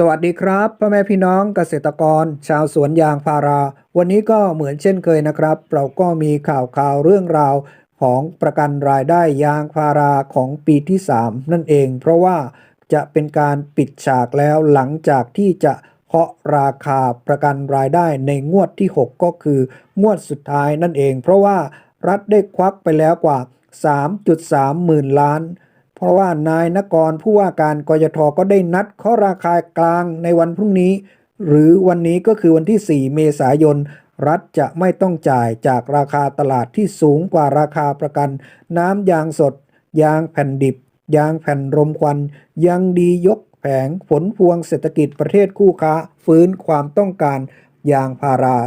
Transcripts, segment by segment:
สวัสดีครับพ่อแม่พี่น้องเกษตรกร ชาวสวนยางพารา วันนี้ก็เหมือนเช่นเคยนะครับ เราก็มีข่าวข่าวเรื่องราวของประกันรายได้ยางพาราของปีที่ 3 นั่นเอง เพราะว่าจะเป็นการปิดฉากแล้วหลังจากที่จะเคาะราคาประกันรายได้ในงวดที่ 6 ก็คืองวดสุดท้ายนั่นเอง เพราะว่ารัฐได้ควักไปแล้วกว่า 3.3 หมื่นล้าน เพราะว่านายนกรผู้ว่าการกยทก็ได้นัดเคาะราคากลางในวันพรุ่งนี้ หรือวันนี้ก็คือวันที่ 4 เมษายน รัฐจะไม่ต้องจ่ายจากราคาตลาดที่สูงกว่าราคาประกัน น้ำยางสด ยางแผ่นดิบ ยางแผ่นรมควัน ยังดียกแผงผลพวงเศรษฐกิจประเทศคู่ค้า ฟื้นความต้องการยางพารา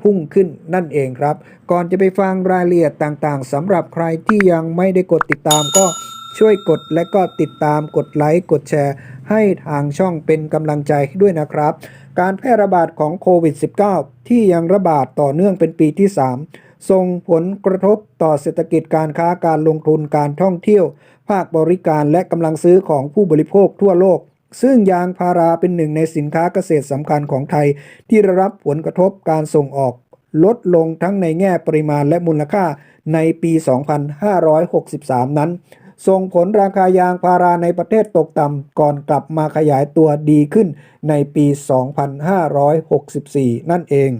พุ่งขึ้นนั่นเองครับ ก่อนจะไปฟังรายละเอียดต่างๆสำหรับใครที่ยังไม่ได้กดติดตามก็ ช่วยกดและก็ติดตามกดไลค์กดแชร์ ให้ทางช่องเป็นกำลังใจให้ด้วยนะครับ การแพร่ระบาดของโควิด -19 ที่ยังระบาดต่อเนื่องเป็นปีที่ 3 ส่งผลกระทบต่อเศรษฐกิจการค้าการลงทุนการท่องเที่ยว ภาคบริการและกำลังซื้อของผู้บริโภคทั่วโลกซึ่งยางพาราเป็นหนึ่งในสินค้าเกษตรสำคัญของไทย ที่ได้รับผลกระทบการส่งออก ลดลงทั้งในแง่ปริมาณและมูลค่าในปี 2563 นั้น ส่งผลราคายางพาราในประเทศตกต่ำก่อนกลับมาขยายตัวดีขึ้นในปี 2564 นั่นเอง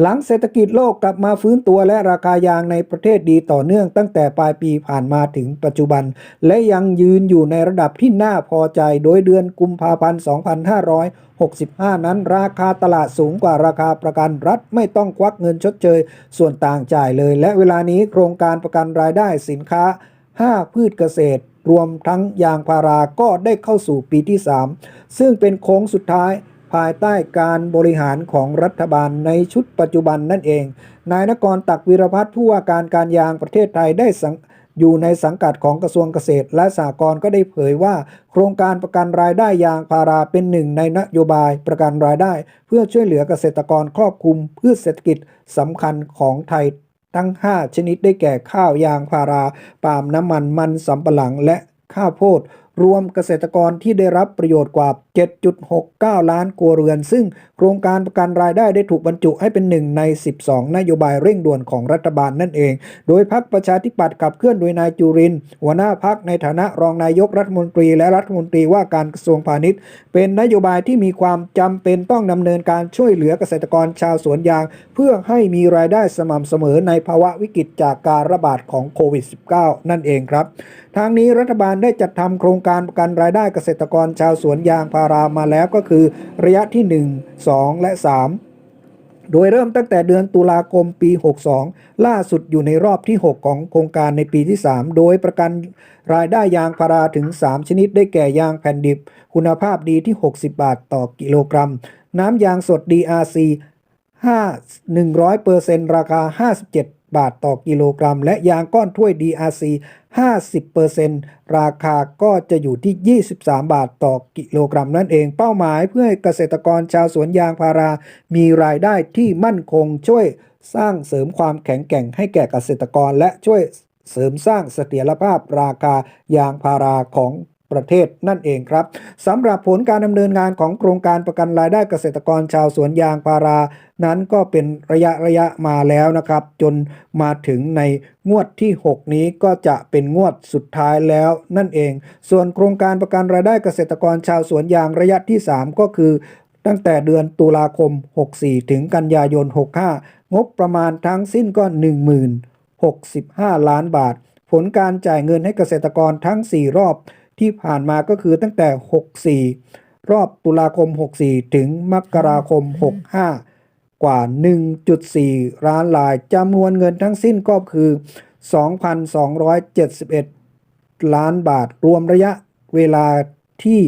หลังเศรษฐกิจโลกกลับมาฟื้นตัวและราคายางในประเทศดีต่อเนื่องตั้งแต่ปลายปีผ่านมาถึงปัจจุบัน และยังยืนอยู่ในระดับที่น่าพอใจโดยเดือนกุมภาพันธ์ 2565 นั้นราคาตลาดสูงกว่าราคาประกันรัฐไม่ต้องควักเงินชดเชย ส่วนต่างจ่ายเลย และเวลานี้โครงการประกันรายได้สินค้า 5 พืชเกษตร รวมทั้งยางพาราก็ได้เข้าสู่ปีที่ 3 ซึ่งเป็นโค้งสุดท้ายภายใต้การบริหารของรัฐบาลในชุดปัจจุบันนั่นเอง นายนกรตักวิรพัฒน์ผู้ว่าการการยางประเทศไทยได้สังอยู่ในสังกัดของกระทรวงเกษตร และสหกรณ์ก็ได้เผยว่า โครงการประกันรายได้ยางพาราเป็นหนึ่งในนโยบายประกันรายได้ เพื่อช่วยเหลือเกษตรกรครอบคลุมพืชเศรษฐกิจสำคัญของไทย ทั้ง 5 ชนิดได้แก่ข้าวยางพารา ปาล์มน้ำมัน มันสำปะหลัง และข้าวโพด รวมเกษตรกรที่ได้รับประโยชน์กว่า 7.69 ล้านครัวเรือน ซึ่งโครงการประกันรายได้ได้ถูกบรรจุให้เป็นหนึ่งใน 12 นโยบายเร่งด่วนของรัฐบาลนั่นเอง โดยพักประชาธิปัตย์ขับเคลื่อนโดยนายจุรินหัวหน้าพักในฐานะรองนายกรัฐมนตรี และรัฐมนตรีว่าการกระทรวงพาณิชย์ เป็นนโยบายที่มีความจำเป็นต้องดำเนินการช่วยเหลือเกษตรกรชาวสวนยาง เพื่อให้มีรายได้สม่ำเสมอในภาวะวิกฤตจากการระบาดของโควิด -19 นั่นเองครับ ทางนี้รัฐบาลได้จัดทำโครงการประกันรายได้เกษตรกรชาวสวนยางพารามาแล้วก็คือ ระยะที่ 1 2 และ 3โดยเริ่มตั้งแต่เดือนตุลาคมปี 62 ล่าสุดอยู่ในรอบที่ 6 ของโครงการในปีที่ 3 โดยประกันรายได้ยางพาราถึง 3 ชนิดได้แก่ยางแผ่นดิบ คุณภาพดีที่ 60 บาทต่อกิโลกรัม น้ำยางสด DRC 5 100%ราคา 57 บาทต่อกิโลกรัม และยางก้อนถ้วย DRC 50%ราคาก็จะอยู่ที่ 23 บาทต่อกิโลกรัมนั่นเอง เป้าหมายเพื่อให้เกษตรกรชาวสวนยางพารา มีรายได้ที่มั่นคงช่วยสร้างเสริมความแข็งแกร่งให้แก่เกษตรกรและช่วยเสริมสร้างเสถียรภาพราคายางพาราของ ประเทศนั่นเองครับสำหรับผลการดำเนินงานของโครงการประกันรายได้เกษตรกรชาวสวนยางพารา นั้นก็เป็นระยะระยะมาแล้วนะครับ จนมาถึงในงวดที่ 6 นี้ก็จะเป็นงวดสุดท้ายแล้วนั่นเอง ส่วนโครงการประกันรายได้เกษตรกรชาวสวนยางระยะที่ 3 ก็คือ ตั้งแต่เดือนตุลาคม 64 ถึงกันยายน 65 งบประมาณทั้งสิ้นก็ 10,065 ล้านบาท ผลการจ่ายเงินให้เกษตรกรทั้ง 4 รอบ ที่ผ่านมาก็คือตั้งแต่ 64 รอบตุลาคม 64 ถึงมกราคม 65 กว่า 1.4 ล้านลายจำนวนเงินทั้งสิ้นก็คือ 2,271 ล้านบาท รวมระยะเวลาที่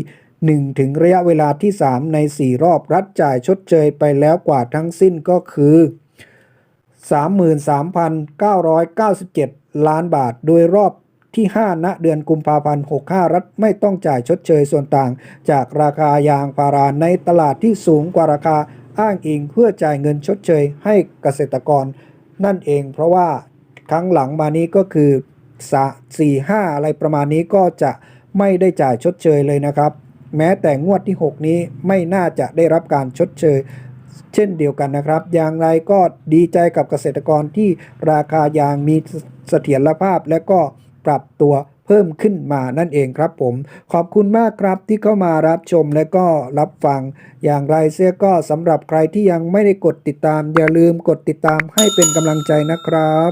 1 ถึงระยะเวลาที่ 3 ใน 4 รอบรัฐจ่ายชดเชยไปแล้วกว่าทั้งสิ้นก็คือ 33,997 ล้านบาท โดยรอบ ที่ 5 ณ เดือนกุมภาพันธ์ 65 รัฐไม่ต้องจ่ายชดเชยส่วนต่าง จากราคายางพาราในตลาดที่สูงกว่าราคาอ้างอิงเพื่อจ่ายเงินชดเชยให้เกษตรกร นั่นเองเพราะว่าครั้งหลังมานี้ก็คือ4 5อะไรประมาณนี้ก็จะไม่ได้จ่ายชดเชยเลยนะครับ แม้แต่งวดที่ 6 นี้ไม่น่าจะได้รับการชดเชย เช่นเดียวกันนะครับ อย่างไรก็ดีใจกับเกษตรกรที่ราคายางมีเสถียรภาพและก็ ปรับตัวเพิ่มขึ้นมานั่นเองครับผม ขอบคุณมากครับที่เข้ามารับชมและก็รับฟัง อย่างไรเสียก็สำหรับใครที่ยังไม่ได้กดติดตาม อย่าลืมกดติดตามให้เป็นกำลังใจนะครับ